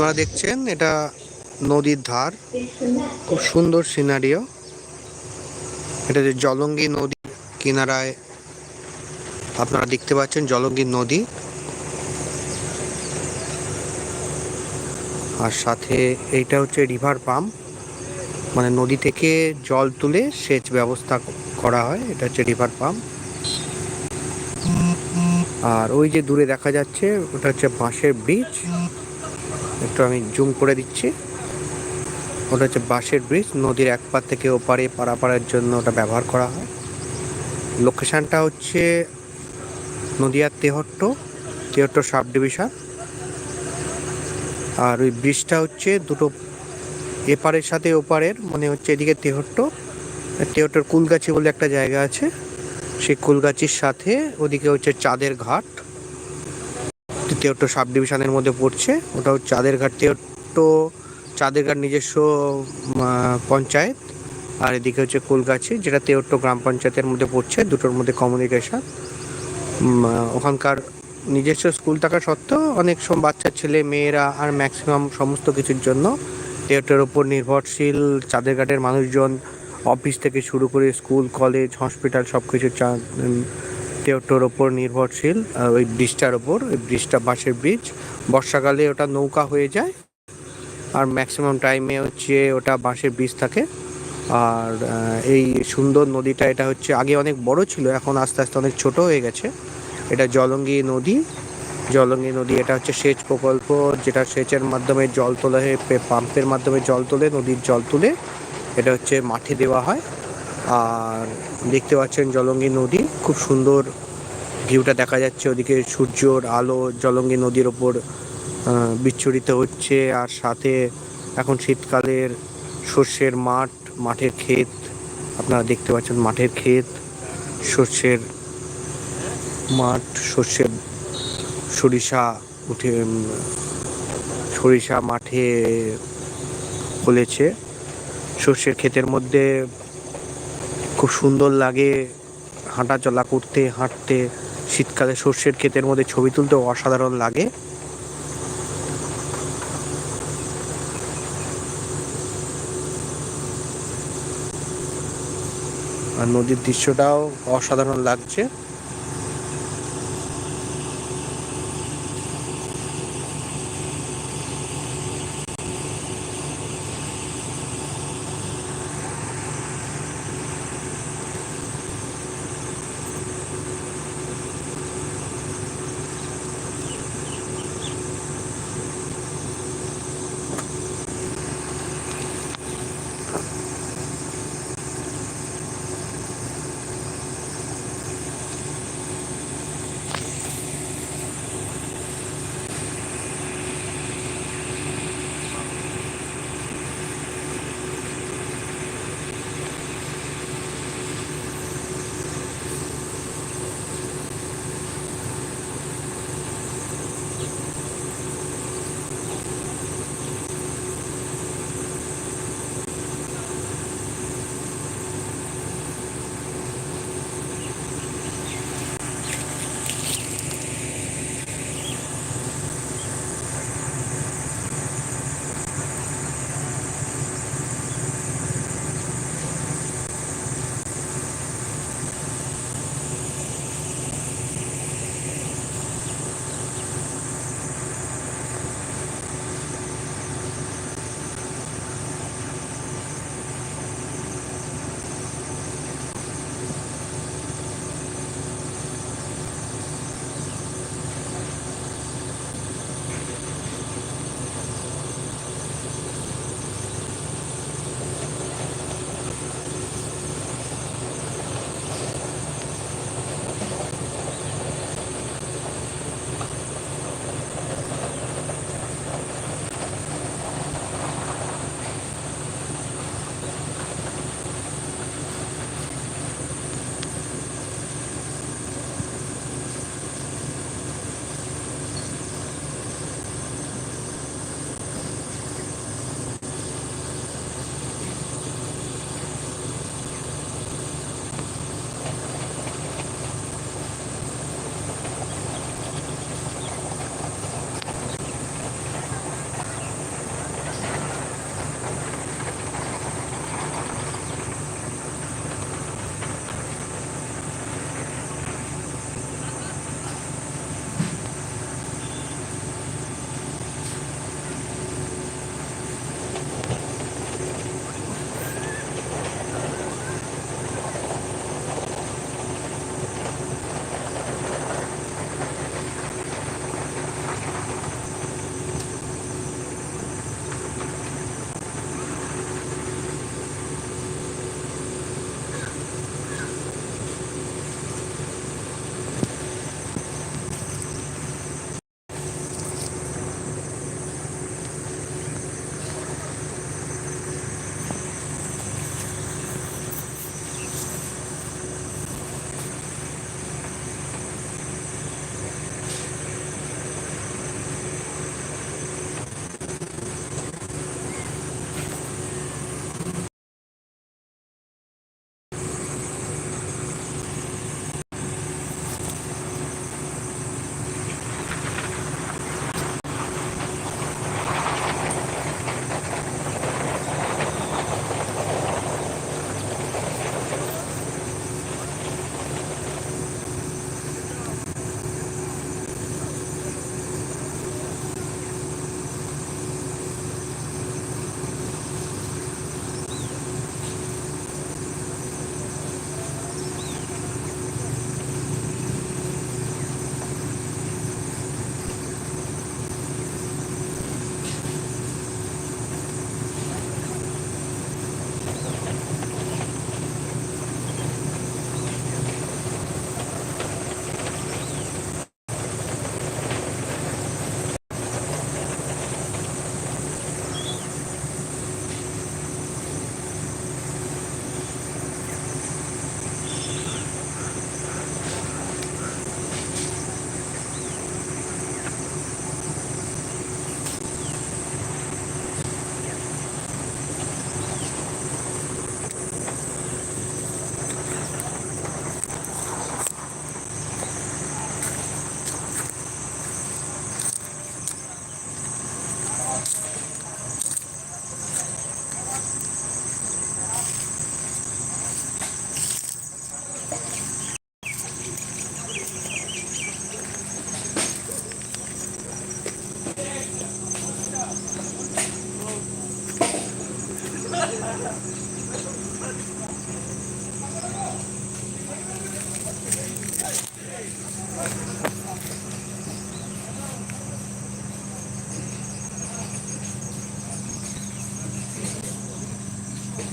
আপনারা দেখছেন, এটা নদীর ধার। খুব সুন্দর সিনারিও এটা যে জলঙ্গি নদী কিনারায় আপনারা দেখতে পাচ্ছেন, জলঙ্গি নদী। আর সাথে এইটা হচ্ছে রিভার পাম্প মানে নদী থেকে জল তুলে সেচ ব্যবস্থা করা হয়, এটা হচ্ছে রিভার পাম্প আর ওই যে দূরে দেখা যাচ্ছে, ওটা হচ্ছে বাঁশের ব্রিজ একটু আমি জুম করে দিচ্ছি। ওটা হচ্ছে বাঁশের ব্রিজ নদীর এক পার থেকে ওপারে পারাপারের জন্য ওটা ব্যবহার করা হয়। লোকেশানটা হচ্ছে নদিয়ার তেহট্ট তেহট্ট সাব ডিভিশন আর ওই ব্রিজটা হচ্ছে দুটো এপারের সাথে ওপারের মানে হচ্ছে এদিকে তেহট্ট, তেহট্টর কুলগাছি বলে একটা জায়গা আছে। সেই কুলগাছির সাথে ওদিকে হচ্ছে চাঁদের ঘাট। তেহট্ট সাব ডিভিশনের মধ্যে পড়ছে। ওটা হচ্ছে চাঁদের ঘাট তেহট্ট চাঁদের ঘাট নিজস্ব পঞ্চায়েত। আর এদিকে হচ্ছে কুলগাছি, যেটা তেহট্ট গ্রাম পঞ্চায়েতের মধ্যে পড়ছে, দুটোর মধ্যে কমিউনিকেশন ওখানকার নিজস্ব স্কুল থাকা সত্ত্বেও অনেক সব বাচ্চা ছেলে, মেয়েরা আর ম্যাক্সিমাম সমস্ত কিছুর জন্য তেহট্টের ওপর নির্ভরশীল চাঁদের ঘাটের মানুষজন অফিস থেকে শুরু করে স্কুল কলেজ হসপিটাল সব কিছু তেহট্টর ওপর নির্ভরশীল ওই ব্রিজটার ওপর, ওই ব্রিজটা বাঁশের ব্রিজ। বর্ষাকালে ওটা নৌকা হয়ে যায় আর ম্যাক্সিমাম টাইমে হচ্ছে ওটা বাঁশের ব্রিজ থাকে। আর এই সুন্দর নদীটা, এটা হচ্ছে আগে অনেক বড় ছিল, এখন আস্তে আস্তে অনেক ছোট হয়ে গেছে। এটা জলঙ্গি নদী। জলঙ্গি নদী, এটা হচ্ছে সেচ প্রকল্প, যেটা সেচের মাধ্যমে জল তোলা হয়ে পাম্পের মাধ্যমে জল তোলে, নদীর জল তুলে। এটা হচ্ছে মাঠে দেওয়া হয়। আর দেখতে পাচ্ছেন জলঙ্গি নদী। খুব সুন্দর ভিউটা দেখা যাচ্ছে। ওদিকে সূর্যর আলো, জলঙ্গি নদীর ওপর বিচ্ছুরিত হচ্ছে। আর সাথে এখন শীতকালের সর্ষের মাঠ, মাঠের ক্ষেত, আপনারা দেখতে পাচ্ছেন মাঠের ক্ষেত, সর্ষের মাঠ, সর্ষের সরিষা উঠে সরিষা মাঠে ফলেছে। সর্ষের ক্ষেতের মধ্যে খুব সুন্দর লাগে হাঁটা চলা করতে, হাঁটতে, শীতকালে সর্ষের ক্ষেতের মধ্যে ছবি তুলতে অসাধারণ লাগে। আর নদীর দৃশ্যটাও অসাধারণ লাগছে।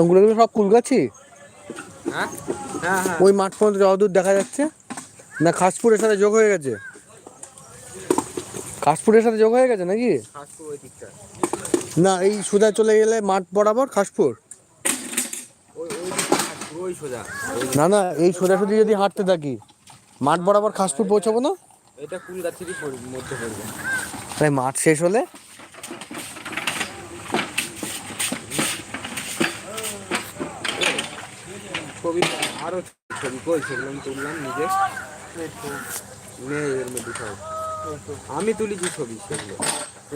ওগুলো কি সব কুলগাছি হ্যাঁ? হ্যাঁ হ্যাঁ। ওই মাঠ পর্যন্ত যতদূর দেখা যাচ্ছে? না খাসপুরের সাথে যোগ হয়ে গেছে? খাসপুরের সাথে যোগ হয়ে গেছে নাকি? না এই সুদা চলে গেলে মাঠ বরাবর খাসপুর? সোজা। না না এই সোজাসুজি যদি হাঁটতে থাকি মাঠ বরাবর খাসপুর পৌঁছাবো না? এটা কুলগাছিরই মধ্যে পড়বে। তাই মাঠ শেষ হলে ছবি আরও ছবি কই সেগুলো আমি তুললাম নিজে। মেয়েদের এর মধ্যে সব। আমি তুলেছি ছবি সেগুলো।